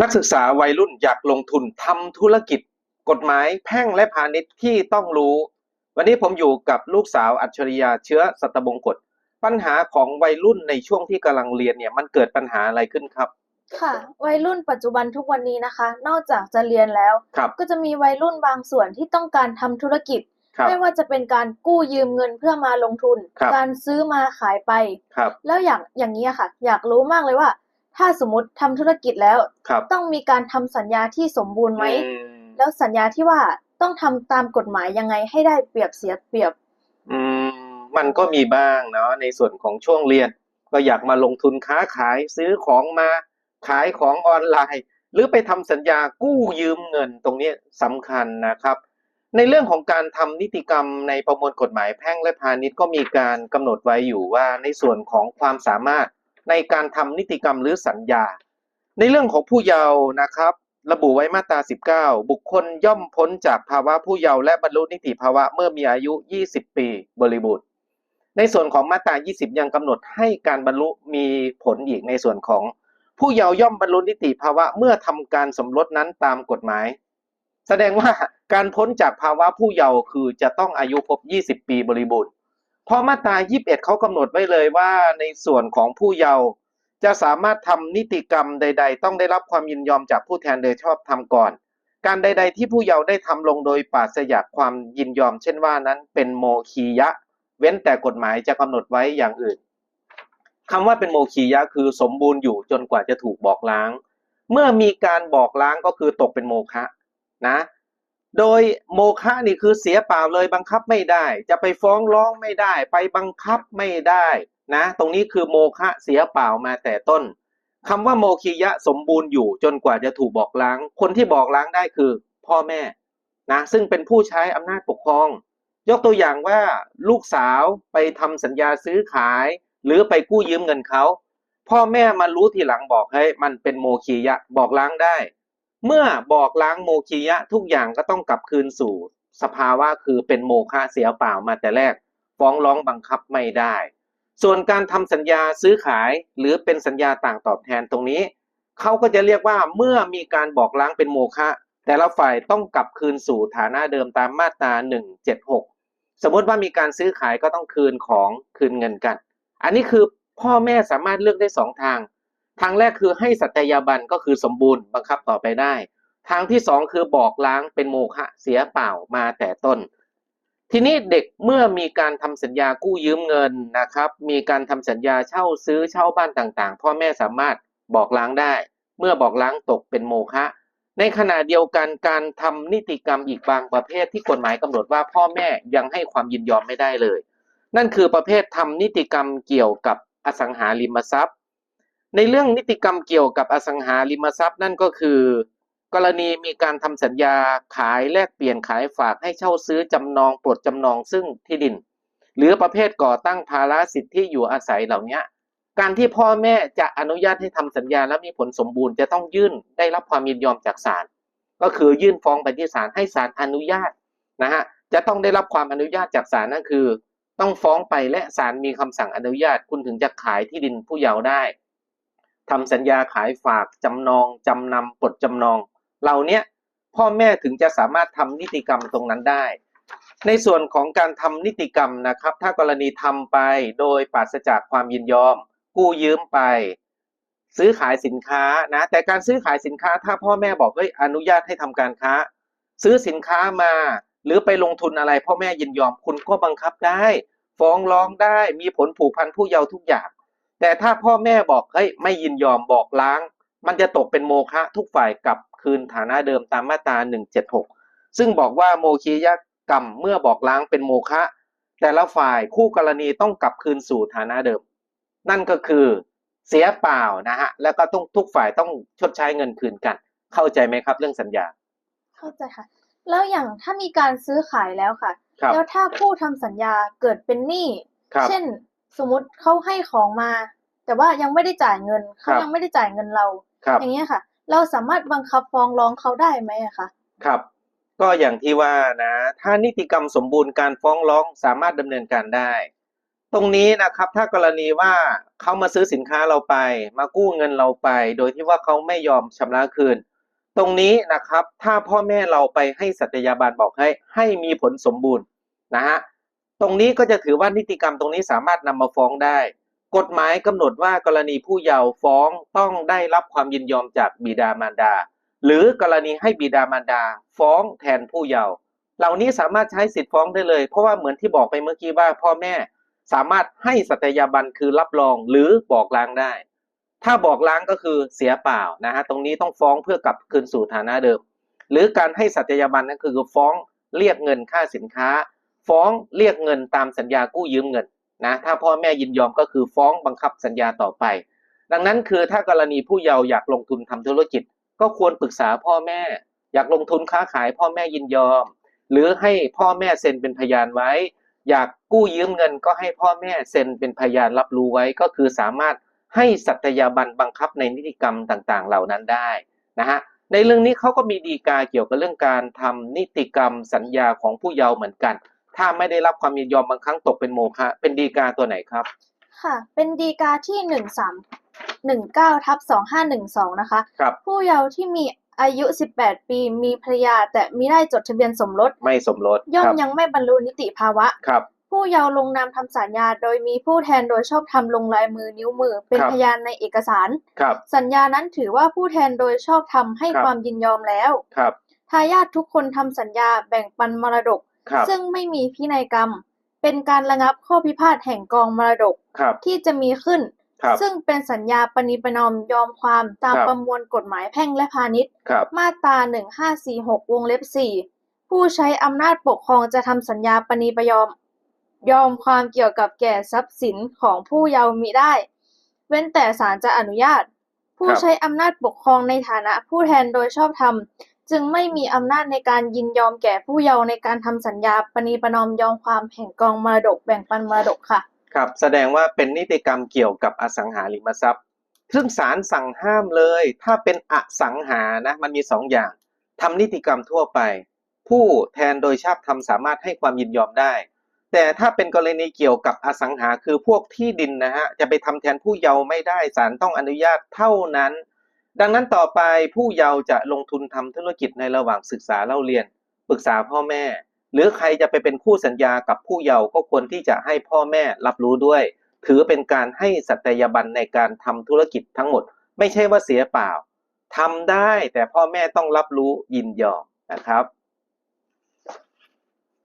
นักศึกษาวัยรุ่นอยากลงทุนทำธุรกิจ กฎหมายแพ่งและพาณิชย์ที่ต้องรู้ วันนี้ผมอยู่กับลูกสาวอัจฉริยาเชื้อสัตบงกฎ ปัญหาของวัยรุ่นในช่วงที่กำลังเรียนเนี่ยมันเกิดปัญหาอะไรขึ้นครับ ค่ะ วัยรุ่นปัจจุบันทุกวันนี้นะคะ นอกจากจะเรียนแล้ว ครับ ก็จะมีวัยรุ่นบางส่วนที่ต้องการทำธุรกิจ ครับ ไม่ว่าจะเป็นการกู้ยืมเงินเพื่อมาลงทุน ครับการซื้อมาขายไป ครับ แล้วอย่างอย่างนี้อะค่ะ อยากรู้มากเลยว่า ถ้าสมมติทำธุรกิจแล้วครับต้องมีการทำสัญญาที่สมบูรณ์ไหมอืมแล้วสัญญาที่ว่าต้องทำตามกฎหมายยังไงให้ได้เปรียบเสียเปรียบ อืมมันก็มีบ้างเนาะในส่วนของช่วงเรียน ก็อยากมาลงทุนค้าขายซื้อของมาขายของออนไลน์ หรือไปทำสัญญากู้ยืมเงินตรงนี้สำคัญนะครับ ในเรื่องของการทำนิติกรรมในประมวลกฎหมายแพ่งและพาณิชย์ก็มีการกำหนดไว้อยู่ว่าในส่วนของความสามารถ ในการทำนิติกรรมหรือสัญญา ในเรื่องของผู้เยาว์นะครับ ระบุไว้มาตรา 19 บุคคลย่อมพ้นจากภาวะผู้เยาว์และบรรลุนิติภาวะเมื่อมีอายุ 20 ปีบริบูรณ์ในส่วนของมาตรา 20 ยังกำหนดให้การบรรลุมีผลอีกในส่วนของ ผู้เยาว์ย่อมบรรลุนิติภาวะเมื่อทำการสมรสนั้นตามกฎหมาย แสดงว่าการพ้นจากภาวะผู้เยาว์คือจะต้องอายุครบ 20 ปีบริบูรณ์ เพราะมาตรา 21 เขากำหนดไว้เลยว่าในส่วนของผู้เยาว์จะสามารถทำนิติกรรมใด ๆ ต้องได้รับความยินยอมจากผู้แทนโดยชอบทำก่อน การใด ๆ ที่ผู้เยาว์ได้ทำลงโดยปราศจากความยินยอม เช่นว่านั้นเป็นโมคียะ เว้นแต่กฎหมายจะกำหนดไว้อย่างอื่นคำว่าเป็นโมคียะคือสมบูรณ์อยู่จนกว่าจะถูกบอกล้าง เมื่อมีการบอกล้างก็คือตกเป็นโมฆะนะ โดยโมฆะนี่คือเสียเปล่าเลยบังคับไม่ได้ จะไปฟ้องร้องไม่ได้ ไปบังคับไม่ได้นะ ตรงนี้คือโมฆะเสียเปล่ามาแต่ต้นคำว่าโมคียะสมบูรณ์อยู่จนกว่าจะถูกบอกล้าง คนที่บอกล้างได้คือพ่อแม่นะซึ่งเป็นผู้ใช้อำนาจปกครอง ยกตัวอย่างว่าลูกสาวไปทำสัญญาซื้อขาย หรือไปกู้ยืมเงินเขา พ่อแม่มารู้ทีหลังบอกให้ยมันเป็นโมคียะบอกล้างได้ เมื่อบอกล้างโมคียะทุกอย่างก็ต้องกลับคืนสู่ สภาวะคือเป็นโมฆะเสียเปล่ามาแต่แรก ฟ้องร้องบังคับไม่ได้ ส่วนการทำสัญญาซื้อขายหรือเป็นสัญญาต่างตอบแทนตรงนี้ เขาก็จะเรียกว่าเมื่อมีการบอกล้างเป็นโมฆะแต่ละฝ่ายต้องกลับคืนสู่ฐานะเดิมตามมาตรา 176 สมมติว่ามีการซื้อขายก็ต้องคืนของคืนเงินกัน อันนี้คือพ่อแม่สามารถเลือกได้สองทาง ทางแรกคือให้สัตยาบันก็คือสมบูรณ์บังคับต่อไปได้ ทางที่สองคือบอกล้างเป็นโมฆะเสียเปล่ามาแต่ต้น ทีนี้เด็กเมื่อมีการทำสัญญากู้ยืมเงินนะครับ มีการทำสัญญาเช่าซื้อเช่าบ้านต่างๆ พ่อแม่สามารถบอกล้างได้ เมื่อบอกล้างตกเป็นโมฆะในขณะเดียวกันการทำนิติกรรมอีกบางประเภทที่กฎหมายกำหนดว่าพ่อแม่ยังให้ความยินยอมไม่ได้เลย นั่นคือประเภททำนิติกรรมเกี่ยวกับอสังหาริมทรัพย์ ในเรื่องนิติกรรมเกี่ยวกับอสังหาริมทรัพย์นั่นก็คือ กรณีมีการทำสัญญาขายแลกเปลี่ยนขายฝากให้เช่าซื้อจำนองปลดจำนองซึ่งที่ดิน หรือประเภทก่อตั้งภาระสิทธิอยู่อาศัยเหล่านี้การที่พ่อแม่จะอนุญาตให้ทำสัญญาและมีผลสมบูรณ์จะต้องยื่นได้รับความยินยอมจากศาลก็คือยื่นฟ้องไปที่ศาลให้ศาลอนุญาตนะฮะจะต้องได้รับความอนุญาตจากศาลนั่นคือ ต้องฟ้องไปและศาลมีคำสั่งอนุญาตคุณถึงจะขายที่ดินผู้เยาว์ได้ ทำสัญญาขายฝากจำนองจำนำปลดจำนองเหล่านี้พ่อแม่ถึงจะสามารถทำนิติกรรมตรงนั้นได้ ในส่วนของการทำนิติกรรมนะครับ ถ้ากรณีทำไปโดยปราศจากความยินยอม กู้ยืมไป ซื้อขายสินค้านะแต่การซื้อขายสินค้า ถ้าพ่อแม่บอกเฮ้ยอนุญาตให้ทำการค้า ซื้อสินค้ามา หรือไปลงทุนอะไร พ่อแม่ยินยอมคุณก็บังคับได้ ฟ้องร้องได้มีผลผูกพันผู้เยาว์ทุกอย่าง แต่ถ้าพ่อแม่บอกเฮ้ยไม่ยินยอมบอกล้าง มันจะตกเป็นโมฆะทุกฝ่ายกลับคืนฐานะเดิมตามมาตรา 176 ซึ่งบอกว่าโมคียกรรมเมื่อบอกล้างเป็นโมฆะแต่ละฝ่ายคู่กรณีต้องกลับคืนสู่ฐานะเดิม นั่นก็คือเสียเปล่านะฮะแล้วก็ต้องทุกฝ่ายต้องชดใช้เงินคืนกัน เข้าใจไหมครับเรื่องสัญญา เข้าใจค่ะ แล้วอย่างถ้ามีการซื้อขายแล้วค่ะครับแล้วถ้าผู้ทำสัญญาเกิดเป็นหนี้ครับเช่นสมมุติเขาให้ของมา แต่ว่ายังไม่ได้จ่ายเงินเขาครับยังไม่ได้จ่ายเงินเราครับอย่างเงี้ยค่ะ เราสามารถบังคับฟ้องร้องเขาได้ไหมอะคะครับ ก็อย่างที่ว่านะ ถ้านิติกรรมสมบูรณ์การฟ้องร้องสามารถดำเนินการได้ ตรงนี้นะครับ ถ้ากรณีว่าเขามาซื้อสินค้าเราไป มากู้เงินเราไป โดยที่ว่าเขาไม่ยอมชำระคืน ตรงนี้นะครับ ถ้าพ่อแม่เราไปให้สัตยาบันบอกให้ ให้มีผลสมบูรณ์นะฮะตรงนี้ก็จะถือว่านิติกรรมตรงนี้สามารถนำมาฟ้องได้ กฎหมายกำหนดว่ากรณีผู้เยาว์ฟ้องต้องได้รับความยินยอมจากบิดามารดา หรือกรณีให้บิดามารดา ฟ้องแทนผู้เยาว์เหล่านี้สามารถใช้สิทธิ์ฟ้องได้เลย เพราะว่าเหมือนที่บอกไปเมื่อกี้ว่าพ่อแม่สามารถให้สัตยาบันคือรับรองหรือบอกล้างได้ ถ้าบอกล้างก็คือเสียเปล่านะฮะตรงนี้ต้องฟ้องเพื่อกลับคืนสู่ฐานะเดิม หรือการให้สัตยาบันนั่นคือฟ้องเรียกเงินค่าสินค้า ฟ้องเรียกเงินตามสัญญากู้ยืมเงิน นะถ้าพ่อแม่ยินยอมก็คือฟ้องบังคับสัญญาต่อไป ดังนั้นคือถ้ากรณีผู้เยาว์อยากลงทุนทำธุรกิจ ก็ควรปรึกษาพ่อแม่ อยากลงทุนค้าขายพ่อแม่ยินยอม หรือให้พ่อแม่เซ็นเป็นพยานไว้ อยากกู้ยืมเงินก็ให้พ่อแม่เซ็นเป็นพยานรับรู้ไว้ก็คือสามารถให้สัตยาบันบังคับในนิติกรรมต่างๆ เหล่านั้นได้นะฮะในเรื่องนี้เขาก็มีดีกาเกี่ยวกับเรื่องการทำนิติกรรมสัญญาของผู้เยาว์เหมือนกัน ถ้าไม่ได้รับความยินยอมบางครั้งตกเป็นโมฆะเป็นดีกาตัวไหนครับ ค่ะ เป็นดีกาที่หนึ่งสามหนึ่งเก้าทับสองห้าหนึ่งสองนะคะ ครับ ผู้เยาว์ที่มีอายุ 18 ปี มีภรรยา แต่มิได้จดทะเบียนสมรส ไม่สมรส ย่อคมรับยังไม่บรรลุนิติภาวะ ครับ ผู้เยาว์ลงนามทำสัญญา โดยมีผู้แทนโดยชอบทำลงลายมือนิ้วมือ เป็นครับ พยานในเอกสาร ครับ สัญญานั้นถือว่าผู้แทนโดยชอบทำให้ครับ ความยินยอมแล้ว ครับ ทายาททุกคนทำสัญญาแบ่งปันมรดก ครับซึ่งไม่มีพินัยกรรม เป็นการระงับข้อพิพาทแห่งกองมรดกครับที่จะมีขึ้นครับซึ่งเป็นสัญญาปณิประนอมยอมความตามครับประมวลกฎหมายแพ่งและพาณิชย์ครับมาตรา 1546 วงเล็บ 4 ผู้ใช้อำนาจปกครองจะทำสัญญาปณีประยอม ยอมความเกี่ยวกับแก่ทรัพย์สินของผู้เยาว์มิได้ เว้นแต่ศาลจะอนุญาต ผู้ครับใช้อำนาจปกครองในฐานะผู้แทนโดยชอบธรรม จึงไม่มีอำนาจในการยินยอมแก่ผู้เยาว์ในการทำสัญญาปณีประนอมยอมความแห่งกองมรดกแบ่งปันมรดกค่ะ ครับ แสดงว่าเป็นนิติกรรมเกี่ยวกับอสังหาริมทรัพย์ ซึ่งศาลสั่งห้ามเลย ถ้าเป็นอสังหานะมันมีสองอย่างทำนิติกรรมทั่วไป ผู้แทนโดยชอบธรรมสามารถให้ความยินยอมได้ แต่ถ้าเป็นกรณีเกี่ยวกับอสังหาคือพวกที่ดินนะฮะจะไปทำแทนผู้เยาว์ไม่ได้ศาลต้องอนุญาตเท่านั้น ดังนั้นต่อไปผู้เยาว์จะลงทุนทำธุรกิจในระหว่างศึกษาเล่าเรียน ปรึกษาพ่อแม่ หรือใครจะไปเป็นคู่สัญญากับผู้เยาว์ก็ควรที่จะให้พ่อแม่รับรู้ด้วย ถือเป็นการให้สัตยาบันในการทำธุรกิจทั้งหมด ไม่ใช่ว่าเสียเปล่าทำได้แต่พ่อแม่ต้องรับรู้ยินยอมนะครับ